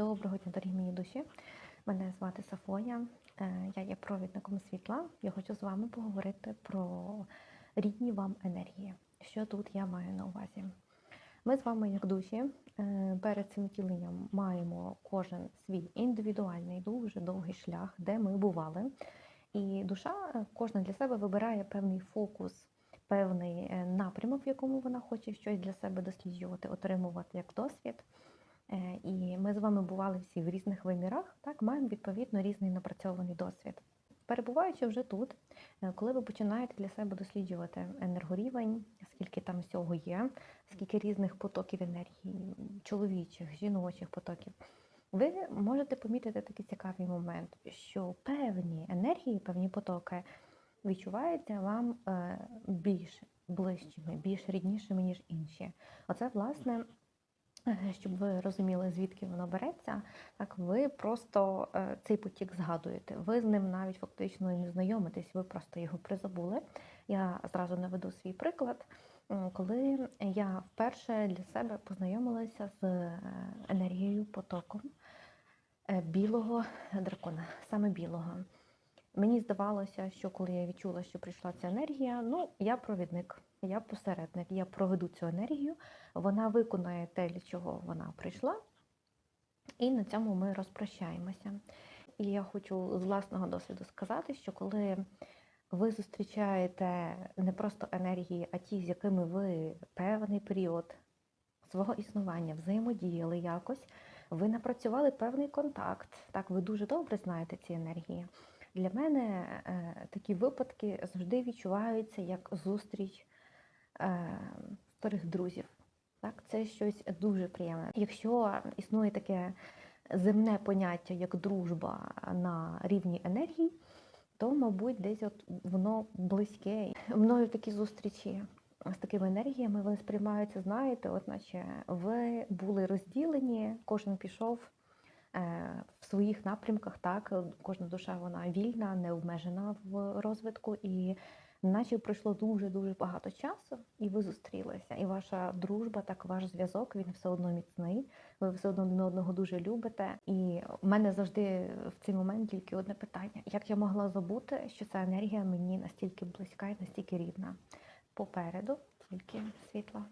Доброго дня, дорогі мої душі. Мене звати Сафоня. Е, Я є провідником світла. Я хочу з вами поговорити про рідні вам енергії. Що тут я маю на увазі? Ми з вами, як душі, е, перед цим втіленням маємо кожен свій індивідуальний, дуже довгий шлях, де ми бували. І душа е, кожна для себе вибирає певний фокус, певний напрямок, в якому вона хоче щось для себе досліджувати, отримувати як досвід. Е, І ми з вами бували всі в різних вимірах, так маємо відповідно різний напрацьований досвід. Перебуваючи вже тут, е, коли ви починаєте для себе досліджувати енергорівень, скільки там всього є, скільки різних потоків енергії, чоловічих, жіночих потоків, ви можете помітити такий цікавий момент, що певні енергії, певні потоки відчуваються вам е, більш ближчими, більш ріднішими, ніж інші. Оце, власне, Щоб ви розуміли, звідки воно береться, так ви просто е, цей потік згадуєте. Ви з ним навіть фактично не знайомитесь, ви просто його призабули. Я зразу наведу свій приклад, коли я вперше для себе познайомилася з е, енергією потоком е, білого дракона, саме білого. Мені здавалося, що коли я відчула, що прийшла ця енергія, ну я провідник, я посередник, я проведу цю енергію, вона виконає те, для чого вона прийшла, і на цьому ми розпрощаємося. І я хочу з власного досвіду сказати, що коли ви зустрічаєте не просто енергії, а ті, з якими ви певний період свого існування взаємодіяли якось, ви напрацювали певний контакт. Так, ви дуже добре знаєте ці енергії. Для мене е, такі випадки завжди відчуваються як зустріч е, старих друзів. Так, це щось дуже приємне. Якщо існує таке земне поняття, як дружба на рівні енергії, то, мабуть, десь от воно близьке. Мною такі зустрічі з такими енергіями вони сприймаються, знаєте, от наче ви були розділені, кожен пішов в своїх напрямках, так, кожна душа вона вільна, не обмежена в розвитку, і наче пройшло дуже-дуже багато часу, і ви зустрілися. І ваша дружба, так ваш зв'язок, він все одно міцний. Ви все одно одного дуже любите. І в мене завжди в цей момент тільки одне питання: як я могла забути, що ця енергія мені настільки близька і настільки рідна? Попереду тільки світла.